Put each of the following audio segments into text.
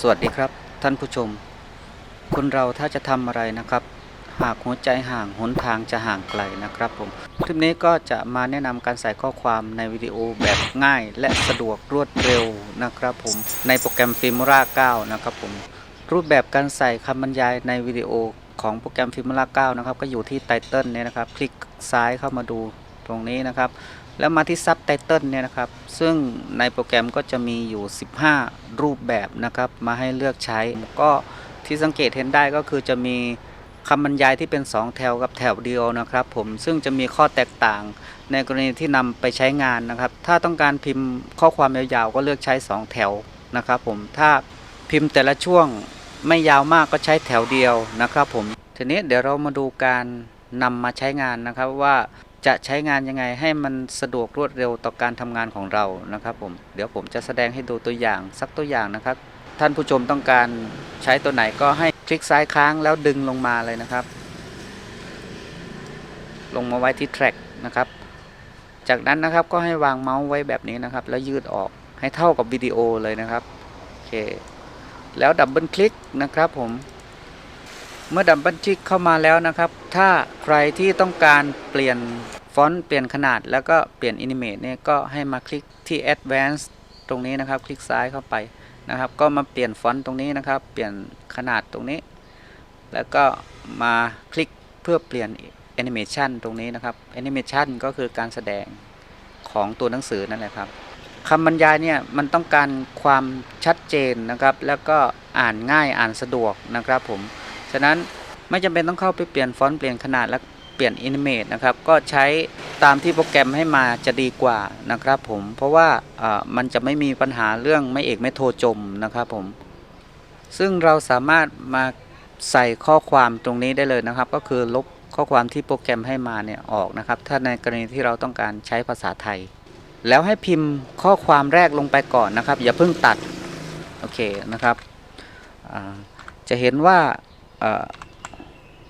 สวัสดีครับท่านผู้ชม คนเราถ้าจะทำอะไรนะครับ หากหัวใจห่างหนทางจะห่างไกลนะครับผมคลิปนี้ก็จะมาแนะนำการใส่ข้อความในวิดีโอแบบง่าย และสะดวกรวดเร็วนะครับผมในโปรแกรม Filmora 9นะครับผมรูปแบบการใส่คำบรรยายในวิดีโอของโปรแกรม Filmora 9นะครับก็อยู่ที่ไตเติลเนี่ยนะครับ คลิกซ้ายเข้ามาดูตรงนี้นะครับ แล้วมาที่ซับไตเติลเนี่ยนะครับ ซึ่งในโปรแกรมก็จะมีอยู่ 15 รูปแบบนะครับ มาให้เลือกใช้ ก็ที่สังเกตเห็นได้ก็คือจะมีคำบรรยายที่เป็น 2 แถวกับแถวเดียวนะครับ ผมซึ่งจะมีข้อแตกต่างในกรณีที่นำไปใช้งานนะครับ ถ้าต้องการพิมพ์ข้อความยาวๆก็เลือกใช้ 2 แถวนะครับ ผมถ้าพิมพ์แต่ละช่วงไม่ยาวมากก็ใช้แถวเดียวนะครับ ผมทีนี้เดี๋ยวเรามาดูการนำมาใช้งานนะครับว่า จะใช้งานยังไงให้มันสะดวกรวดเร็วต่อการทำงานของเรานะครับผมเดี๋ยวผมจะแสดงให้ดูตัวอย่างสักตัวอย่างนะครับ ท่านผู้ชมต้องการใช้ตัวไหนก็ให้คลิกซ้ายค้างแล้วดึงลงมาเลยนะครับ ลงมาไว้ที่แทร็กนะครับ จากนั้นนะครับก็ให้วางเมาส์ไว้แบบนี้นะครับ แล้วยืดออกให้เท่ากับวิดีโอเลยนะครับโอเคแล้วดับเบิลคลิกนะครับผมเมื่อดับเบิลคลิกเข้ามาแล้วนะครับ ถ้าใครที่ต้องการเปลี่ยน ฟอนต์เปลี่ยนขนาดแล้วก็เปลี่ยน Animate เนี่ยก็ให้มาคลิกที่ Advanced ตรงนี้นะครับ คลิกซ้ายเข้าไปนะครับ ก็มาเปลี่ยนฟอนต์ตรงนี้นะครับ เปลี่ยนขนาดตรงนี้ แล้วก็มาคลิกเพื่อเปลี่ยน Animation ตรงนี้นะครับ Animation ก็คือการแสดงของตัวหนังสือนั่นแหละครับคำบรรยายเนี่ยมันต้องการความชัดเจนนะครับ แล้วก็อ่านง่ายอ่านสะดวกนะครับผม ฉะนั้นไม่จำเป็นต้องเข้าไปเปลี่ยนฟอนต์เปลี่ยนขนาดและ เปลี่ยน Animate นะครับ ก็ใช้ตามที่โปรแกรมให้มาจะดีกว่านะครับผม เพราะว่ามันจะไม่มีปัญหาเรื่องไม่เอกไม่โทรจมนะครับผม ซึ่งเราสามารถมาใส่ข้อความตรงนี้ได้เลยนะครับ ก็คือลบข้อความที่โปรแกรมให้มาเนี่ยออกนะครับ ถ้าในกรณีที่เราต้องการใช้ภาษาไทย แล้วให้พิมพ์ข้อความแรกลงไปก่อนนะครับ อย่าเพิ่งตัด โอเคนะครับ จะเห็นว่า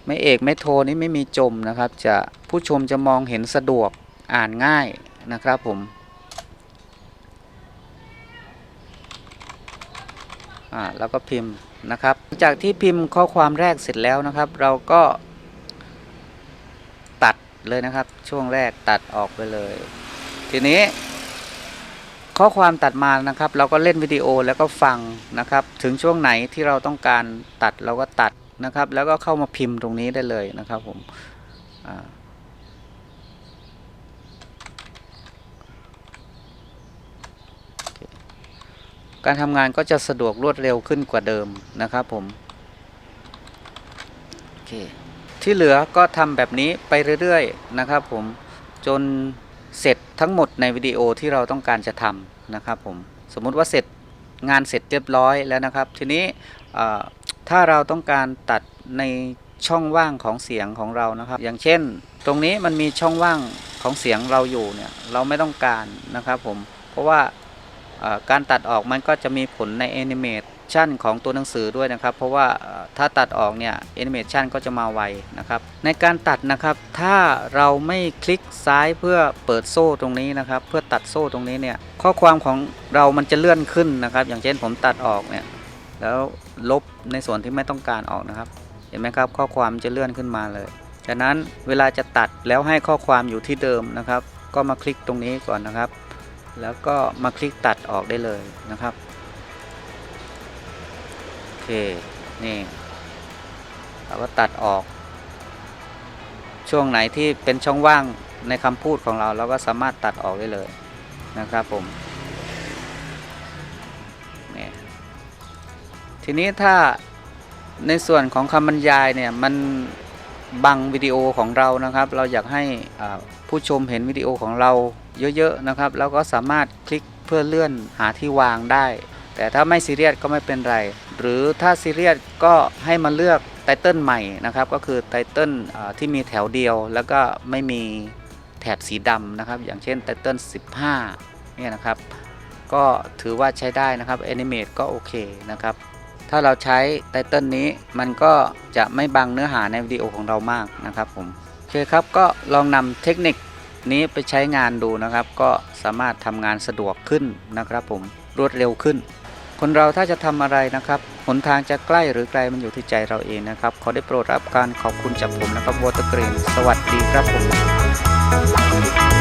ไม่เอกไม่โทนี่ไม่มีจมนะครับ จะผู้ชมจะมองเห็นสะดวกอ่านง่ายนะครับผมอ่าแล้วก็พิมพ์นะครับ จากที่พิมพ์ข้อความแรกเสร็จแล้วนะครับ เราก็ตัดเลยนะครับ ช่วงแรกตัดออกไปเลย ทีนี้ ข้อความตัดมานะครับ เราก็เล่นวิดีโอแล้วก็ฟังนะครับ ถึงช่วงไหนที่เราต้องการตัดเราก็ตัด นะครับ แล้วก็เข้ามาพิมพ์ตรงนี้ได้เลยนะครับผมการทำงานก็จะสะดวกรวดเร็วขึ้นกว่าเดิมนะครับผมโอเคที่เหลือก็ทำแบบนี้ไปเรื่อยๆนะครับผมจนเสร็จทั้งหมดในวิดีโอที่เราต้องการจะทำนะครับผมสมมติว่าเสร็จงานเสร็จเรียบร้อยแล้วนะครับ ทีนี้ ถ้าเราต้องการตัดในช่องว่างของเสียงของเรานะครับ อย่างเช่น ตรงนี้มันมีช่องว่างของเสียงเราอยู่เนี่ยเราไม่ต้องการนะครับผมเพราะว่าการตัดออกมันก็จะมีผลในแอนิเมชันของตัวหนังสือด้วยนะครับ เพราะว่าถ้าตัดออกเนี่ยแอนิเมชันก็จะมาไวนะครับ ในการตัดนะครับถ้าเราไม่คลิกซ้ายเพื่อเปิดโซ่ตรงนี้นะครับ เพื่อตัดโซ่ตรงนี้เนี่ยข้อความของเรามันจะเลื่อนขึ้นนะครับ อย่างเช่นผมตัดออกเนี่ยแล้ว ลบในส่วนที่ไม่ต้องการออกนะครับ เห็นไหมครับ ข้อความจะเลื่อนขึ้นมาเลยฉะนั้นเวลาจะตัดแล้วให้ข้อความอยู่ที่เดิมนะครับ ก็มาคลิกตรงนี้ก่อนนะครับ แล้วก็มาคลิกตัดออกได้เลยนะครับโอเคนี่เราก็ตัดออก ช่วงไหนที่เป็นช่องว่างในคำพูดของเราเราก็สามารถตัดออกได้เลยนะครับผมนี่ ทีนี้ถ้าในส่วนของคำบรรยายเนี่ยมันบังวิดีโอของเรานะครับ เราอยากให้ผู้ชมเห็นวิดีโอของเราเยอะๆนะครับ แล้วก็สามารถคลิกเพื่อเลื่อนหาที่วางได้ แต่ถ้าไม่ซีเรียสก็ไม่เป็นไร หรือถ้าซีเรียสก็ให้มาเลือกไตเติลใหม่นะครับ ก็คือไตเติลที่มีแถวเดียว แล้วก็ไม่มีแถบสีดำนะครับ อย่างเช่นไตเติล15 เนี่ยนะครับ ก็ถือว่าใช้ได้นะครับ Animate ก็โอเคนะครับ ถ้าเราใช้ไตเติลนี้มันก็จะไม่บังเนื้อหาในวิดีโอของเรามากนะครับผมโอเคครับก็ลองนำเทคนิคนี้ไปใช้งานดูนะครับ ก็สามารถทำงานสะดวกขึ้นนะครับ ผมรวดเร็วขึ้น คนเราถ้าจะทำอะไรนะครับหนทางจะใกล้หรือไกลมันอยู่ที่ใจเราเองนะครับ ขอได้โปรดรับการขอบคุณจากผมนะครับวอเตอร์กรีนสวัสดีครับผม